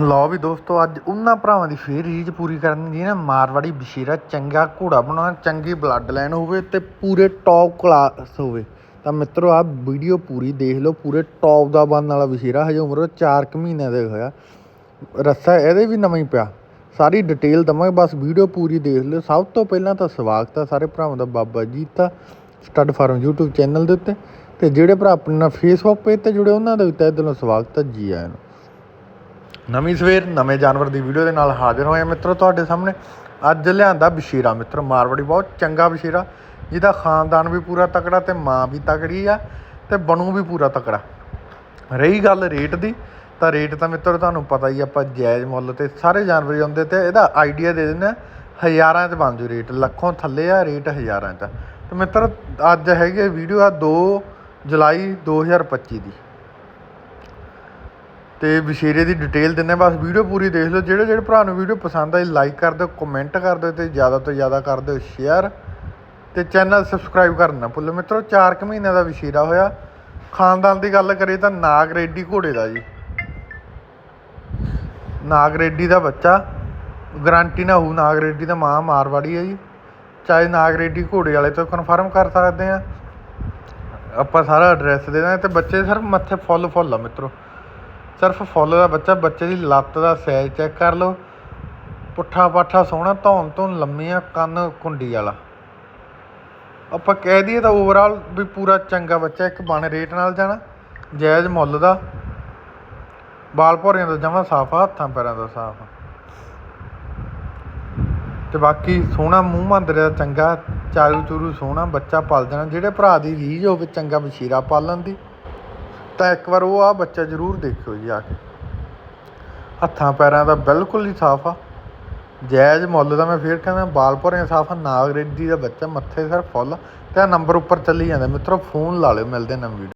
ਲਓ ਵੀ ਦੋਸਤੋ, ਅੱਜ ਉਹਨਾਂ ਭਰਾਵਾਂ ਦੀ ਫੇਰ ਰੀਝ ਪੂਰੀ ਕਰਨ ਦੀ ਨਾ ਮਾਰਵਾੜੀ ਬਸ਼ੀਰਾ ਚੰਗਾ ਘੋੜਾ ਬਣਾਉਣਾ, ਚੰਗੀ ਬਲੱਡ ਲਾਈਨ ਹੋਵੇ ਤੇ ਪੂਰੇ ਟੌਪ ਕਲਾਸ ਹੋਵੇ। ਤਾਂ ਮਿੱਤਰੋ, ਆਹ ਵੀਡੀਓ ਪੂਰੀ ਦੇਖ ਲਓ, ਪੂਰੇ ਟੌਪ ਦਾ ਬਣਨ ਵਾਲਾ ਬਸ਼ੀਰਾ, ਹਜੇ ਉਮਰ ਉਹਦੀ ਚਾਰ ਕੁ ਮਹੀਨਿਆਂ ਦਾ ਹੋਇਆ। ਰੱਸਾ ਇਹਦੇ ਵੀ ਨਵਾਂ ਹੀ ਪਿਆ। ਸਾਰੀ ਡਿਟੇਲ ਦਵਾਂਗੇ, ਬਸ ਵੀਡੀਓ ਪੂਰੀ ਦੇਖ ਲਿਓ। ਸਭ ਤੋਂ ਪਹਿਲਾਂ ਤਾਂ ਸਵਾਗਤ ਆ ਸਾਰੇ ਭਰਾਵਾਂ ਦਾ ਬਾਬਾ ਜੀ ਦਾ ਸਟੱਡ ਫਾਰਮ YouTube ਚੈਨਲ ਦੇ ਉੱਤੇ। ਤੇ ਜਿਹੜੇ ਭਰਾ ਆਪਣੇ ਨਾਲ ਫੇਸਬੁੱਕ ਪੇਜ ਤੇ ਜੁੜੇ, ਉਹਨਾਂ ਦਾ ਵੀ ਤਹਿ ਦਿਲੋਂ ਸਵਾਗਤ ਆ ਜੀ ਆਇਆਂ ਨੂੰ। ਨਵੀਂ ਸਵੇਰ ਨਵੇਂ ਜਾਨਵਰ ਦੀ ਵੀਡੀਓ ਦੇ ਨਾਲ ਹਾਜ਼ਰ ਹੋਏ ਹਾਂ ਮਿੱਤਰੋ ਤੁਹਾਡੇ ਸਾਹਮਣੇ। ਅੱਜ ਲਿਆਂਦਾ ਬਸ਼ੀਰਾ ਮਿੱਤਰ ਮਾਰਵਾੜੀ ਬਹੁਤ ਚੰਗਾ ਬਸ਼ੀਰਾ। ਜਿਹਦਾ ਖਾਨਦਾਨ ਵੀ ਪੂਰਾ ਤਕੜਾ ਤੇ ਮਾਂ ਵੀ ਤਕੜੀ ਆ ਤੇ ਬਣੂ ਵੀ ਪੂਰਾ ਤਕੜਾ। ਰਹੀ ਗੱਲ ਰੇਟ ਦੀ ਤਾਂ ਰੇਟ ਤਾਂ ਮਿੱਤਰ ਤੁਹਾਨੂੰ ਪਤਾ ਹੀ ਆਪਾਂ ਜਾਇਜ਼ ਮੁੱਲ ਤੇ ਸਾਰੇ ਜਾਨਵਰ ਜਾਂਦੇ ਆਉਂਦੇ ਤੇ ਇਹਦਾ ਆਈਡੀਆ ਦੇ ਦਿੰਦੇ ਹਾਂ, ਹਜ਼ਾਰਾਂ 'ਚ ਬਣ ਜੂ ਰੇਟ। ਲੱਖੋਂ ਥੱਲੇ ਆ ਰੇਟ ਹਜ਼ਾਰਾਂ 'ਚ ਤੇ ਮਿੱਤਰ ਅੱਜ ਹੈਗੇ ਵੀਡੀਓ ਆ 2 ਜੁਲਾਈ 2025 ਦੀ। ਤੇ ਵਿਸ਼ੇਰੇ ਦੀ ਡਿਟੇਲ ਦਿੰਨੇ ਬਸ ਵੀਡੀਓ ਪੂਰੀ ਦੇਖ ਲਓ। ਜਿਹੜੇ ਜਿਹੜੇ ਭਰਾ ਨੂੰ ਵੀਡੀਓ ਪਸੰਦ ਆਈ ਲਾਈਕ ਕਰ ਦਿਓ ਕਮੈਂਟ ਕਰ ਦਿਓ ਤੇ ਜ਼ਿਆਦਾ ਤੋਂ ਜ਼ਿਆਦਾ ਕਰ ਦਿਓ ਸ਼ੇਅਰ ਤੇ ਚੈਨਲ ਸਬਸਕ੍ਰਾਈਬ ਕਰਨਾ ਨਾ ਭੁੱਲੋ। ਮਿੱਤਰੋ 4 ਕੁ ਮਹੀਨਿਆਂ ਦਾ ਵਿਸ਼ੇਰਾ ਹੋਇਆ। ਖਾਨਦਾਨ ਦੀ ਗੱਲ ਕਰੀਏ ਤਾਂ ਨਾਗ ਰੇਡੀ ਘੋੜੇ ਦਾ ਜੀ। ਨਾਗ ਰੇਡੀ ਦਾ ਬੱਚਾ। ਗਾਰੰਟੀ ਨਾ ਹੋਊ, ਨਾਗ ਰੇਡੀ ਦਾ ਮਾਂ ਮਾਰਵਾੜੀ ਹੈ ਜੀ। ਚਾਹੇ ਨਾਗ ਰੇਡੀ ਘੋੜੇ ਵਾਲੇ ਤੋਂ ਕਨਫਰਮ ਕਰ ਸਕਦੇ ਆ ਆਪਾਂ ਸਾਰਾ ਐਡਰੈਸ ਦੇ ਦਾਂਗੇ ਤੇ ਬੱਚੇ ਸਿਰਫ ਮੱਥੇ ਫੁੱਲ ਫੁੱਲ ਆ ਮਿੱਤਰੋ। ਸਿਰਫ ਫੁੱਲ ਦਾ ਬੱਚਾ, ਬੱਚੇ ਦੀ ਲੱਤ ਦਾ ਸਾਈਜ਼ ਚੈੱਕ ਕਰ ਲਓ। ਪੁੱਠਾ ਪਾਠਾ ਸੋਹਣਾ, ਧੌਣ ਤੋਂ ਲੰਮੀਆਂ ਕੰਨ, ਕੁੰਡੀ ਵਾਲਾ। ਆਪਾਂ ਕਹਿ ਦਈਏ ਤਾਂ ਓਵਰਆਲ ਵੀ ਪੂਰਾ ਚੰਗਾ ਬੱਚਾ, ਇੱਕ ਬਣ ਰੇਟ ਨਾਲ ਜਾਣਾ, ਜਾਇਜ਼ ਮੁੱਲ ਦਾ। ਬਾਲ ਭੋਰਿਆਂ ਦਾ ਜਮਾ ਸਾਫ਼ ਆ ਹੱਥਾਂ ਪੈਰਾਂ ਦਾ ਸਾਫ਼। ਆ ਤੇ ਬਾਕੀ ਸੋਹਣਾ, ਮੂੰਹ ਮੰਦਰੇ ਚੰਗਾ, ਚਾਰੂ ਚੂਰੂ ਸੋਹਣਾ, ਬੱਚਾ ਪਲ ਜਾਣਾ, ਜਿਹੜੇ ਭਰਾ ਦੀ ਰੀਝ ਹੋਵੇ, ਚੰਗਾ ਬਸ਼ੀਰਾ ਪਾਲਣ ਦੀ। ਤਾਂ ਇੱਕ ਵਾਰ ਉਹ ਆ ਬੱਚਾ ਜ਼ਰੂਰ ਦੇਖਿਓ ਜੀ ਆ ਕੇ। ਹੱਥਾਂ ਪੈਰਾਂ ਦਾ ਬਿਲਕੁਲ ਹੀ ਸਾਫ਼ ਆ। ਜਾਇਜ਼ ਮੁੱਲ ਦਾ ਮੈਂ ਫੇਰ ਕਹਿੰਦਾ ਬਾਲ ਭੌਰਿਆਂ ਸਾਫ਼ ਆ ਨਾਗ ਰੇਡੀ ਦਾ ਬੱਚਾ ਮੱਥੇ ਸਿਰ ਫੁੱਲ ਤੇ ਨੰਬਰ ਉੱਪਰ ਚੱਲੀ ਜਾਂਦਾ। ਮਿੱਤਰੋ ਫੋਨ ਲਾ ਲਿਓ, ਮਿਲਦੇ ਨਵੀਂ ਵੀਡੀਓ